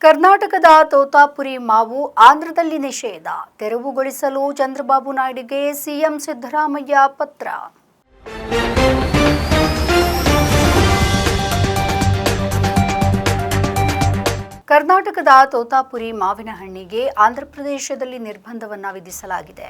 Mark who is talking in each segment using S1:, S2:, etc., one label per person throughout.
S1: ಕರ್ನಾಟಕದ ತೋತಾಪುರಿ ಮಾವು ಆಂಧ್ರದಲ್ಲಿ ನಿಷೇಧ ತೆರವುಗೊಳಿಸಲು ಚಂದ್ರಬಾಬು ನಾಯ್ಡುಗೆ ಸಿಎಂ ಸಿದ್ದರಾಮಯ್ಯ ಪತ್ರ ಕರ್ನಾಟಕದ ತೋತಾಪುರಿ ಮಾವಿನ ಹಣ್ಣಿಗೆ ಆಂಧ್ರಪ್ರದೇಶದಲ್ಲಿ ನಿರ್ಬಂಧವನ್ನ ವಿಧಿಸಲಾಗಿದೆ.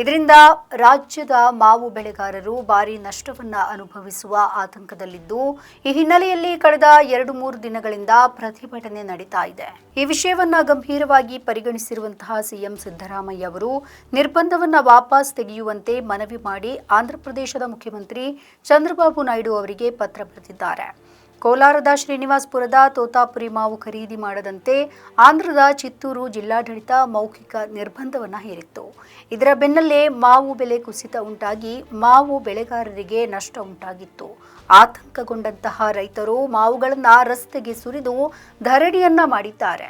S1: ಇದರಿಂದ ರಾಜ್ಯದ ಮಾವು ಬೆಳೆಗಾರರು ಭಾರಿ ನಷ್ಟವನ್ನ ಅನುಭವಿಸುವ ಆತಂಕದಲ್ಲಿದ್ದು, ಈ ಹಿನ್ನೆಲೆಯಲ್ಲಿ ಕಳೆದ ಎರಡು ಮೂರು ದಿನಗಳಿಂದ ಪ್ರತಿಭಟನೆ ನಡೀತಾ ಇದೆ. ಈ ವಿಷಯವನ್ನ ಗಂಭೀರವಾಗಿ ಪರಿಗಣಿಸಿರುವಂತಹ ಸಿಎಂ ಸಿದ್ದರಾಮಯ್ಯ ಅವರು ನಿರ್ಬಂಧವನ್ನ ವಾಪಸ್ ತೆಗೆಯುವಂತೆ ಮನವಿ ಮಾಡಿ ಆಂಧ್ರಪ್ರದೇಶದ ಮುಖ್ಯಮಂತ್ರಿ ಚಂದ್ರಬಾಬು ನಾಯ್ಡು ಅವರಿಗೆ ಪತ್ರ ಬರೆದಿದ್ದಾರೆ. ಕೋಲಾರದ ಶ್ರೀನಿವಾಸ್ಪುರದ ತೋತಾಪುರಿ ಮಾವು ಖರೀದಿ ಮಾಡದಂತೆ ಆಂಧ್ರದ ಚಿತ್ತೂರು ಜಿಲ್ಲಾಡಳಿತ ಮೌಖಿಕ ನಿರ್ಬಂಧವನ್ನು ಹೇರಿತ್ತು. ಇದರ ಬೆನ್ನಲ್ಲೇ ಮಾವು ಬೆಲೆ ಕುಸಿತ ಉಂಟಾಗಿ ಮಾವು ಬೆಳೆಗಾರರಿಗೆ ನಷ್ಟ ಉಂಟಾಗಿತ್ತು. ಆತಂಕಗೊಂಡಂತಹ ರೈತರು ಮಾವುಗಳನ್ನು ರಸ್ತೆಗೆ ಸುರಿದು ಧರಣಿಯನ್ನ ಮಾಡಿದ್ದಾರೆ.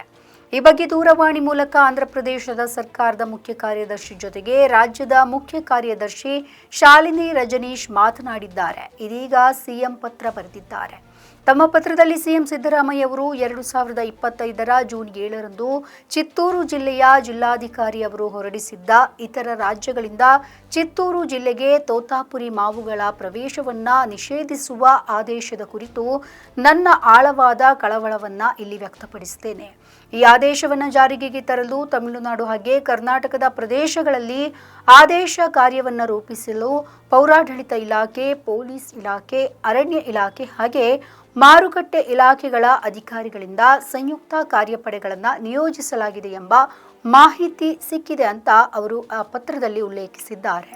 S1: ಈ ಬಗ್ಗೆ ದೂರವಾಣಿ ಮೂಲಕ ಆಂಧ್ರಪ್ರದೇಶದ ಸರ್ಕಾರದ ಮುಖ್ಯ ಕಾರ್ಯದರ್ಶಿ ಜೊತೆಗೆ ರಾಜ್ಯದ ಮುಖ್ಯ ಕಾರ್ಯದರ್ಶಿ ಶಾಲಿನಿ ರಜನೀಶ್ ಮಾತನಾಡಿದ್ದಾರೆ. ಇದೀಗ ಸಿಎಂ ಪತ್ರ ಬರೆದಿದ್ದಾರೆ. ತಮ್ಮ ಪತ್ರದಲ್ಲಿ ಸಿಎಂ ಸಿದ್ದರಾಮಯ್ಯ ಅವರು ಎರಡು ಸಾವಿರದ ಇಪ್ಪತ್ತೈದರ ಜೂನ್ ಏಳರಂದು ಚಿತ್ತೂರು ಜಿಲ್ಲೆಯ ಜಿಲ್ಲಾಧಿಕಾರಿ ಅವರು ಹೊರಡಿಸಿದ್ದ ಇತರ ರಾಜ್ಯಗಳಿಂದ ಚಿತ್ತೂರು ಜಿಲ್ಲೆಗೆ ತೋತಾಪುರಿ ಮಾವುಗಳ ಪ್ರವೇಶವನ್ನ ನಿಷೇಧಿಸುವ ಆದೇಶದ ಕುರಿತು ನನ್ನ ಆಳವಾದ ಕಳವಳವನ್ನ ಇಲ್ಲಿ ವ್ಯಕ್ತಪಡಿಸುತ್ತೇನೆ. ಈ ಆದೇಶವನ್ನು ಜಾರಿಗೆ ತರಲು ತಮಿಳುನಾಡು ಹಾಗೆ ಕರ್ನಾಟಕದ ಪ್ರದೇಶಗಳಲ್ಲಿ ಆದೇಶ ಕಾರ್ಯವನ್ನು ರೂಪಿಸಲು ಪೌರಾಡಳಿತ ಇಲಾಖೆ, ಪೊಲೀಸ್ ಇಲಾಖೆ, ಅರಣ್ಯ ಇಲಾಖೆ ಹಾಗೆ ಮಾರುಕಟ್ಟೆ ಇಲಾಖೆಗಳ ಅಧಿಕಾರಿಗಳಿಂದ ಸಂಯುಕ್ತ ಕಾರ್ಯಪಡೆಗಳನ್ನು ನಿಯೋಜಿಸಲಾಗಿದೆ ಎಂಬ ಮಾಹಿತಿ ಸಿಕ್ಕಿದೆ ಅಂತ ಅವರು ಆ ಪತ್ರದಲ್ಲಿ ಉಲ್ಲೇಖಿಸಿದ್ದಾರೆ.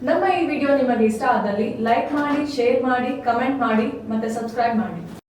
S2: ನಮ್ಮ ಈ ವಿಡಿಯೋ ನಿಮಗೆ ಇಷ್ಟ ಆದಲ್ಲಿ ಲೈಕ್ ಮಾಡಿ, ಶೇರ್ ಮಾಡಿ, ಕಮೆಂಟ್ ಮಾಡಿ ಮತ್ತೆ ಸಬ್ಸ್ಕ್ರೈಬ್ ಮಾಡಿ.